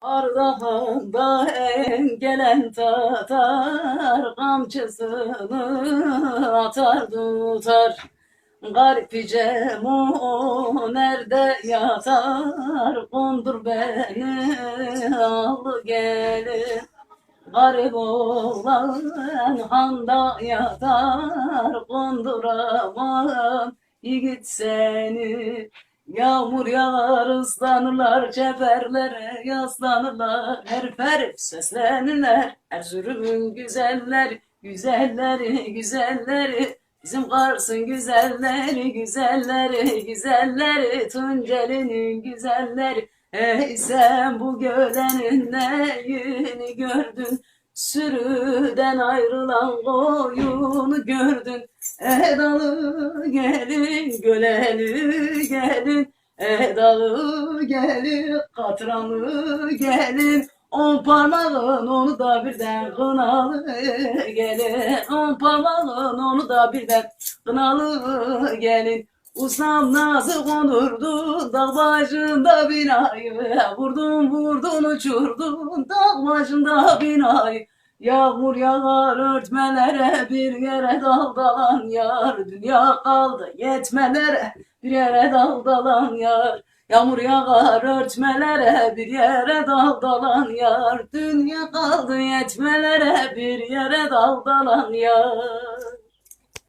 Ardahan'da en gelen tatar kamçısını atar tutar. Garip Cemo nerede yatar kondur beni al gelin. Garip oğlan handa yatar konduramam yiğit seni. Yağmur yağar ıslanırlar çeperlere yaslanırlar her fer seslenirler. Erzurum'un güzelleri güzelleri güzelleri. Bizim Kars'ın güzelleri güzelleri güzelleri. Tunceli'nin güzelleri. Ey sen bu gölenin neyini gördün? Sürüden ayrılan koyunu gördün. Edalı gelin, göleli gelin, Edalı gelin, katranlı gelin, On parmağın onu da birden kınalı gelin, On parmağın onu da birden kınalı gelin. Usam nazı konurdu dağ başında binayı Vurdun vurdun uçurdun dağ başında binayı Yağmur yağar örtmelere bir yere daldalan yar. Dünya kaldı yetmelere bir yere daldalan yar Yağmur yağar örtmelere bir yere daldalan yar. Dünya kaldı yetmelere bir yere daldalan yar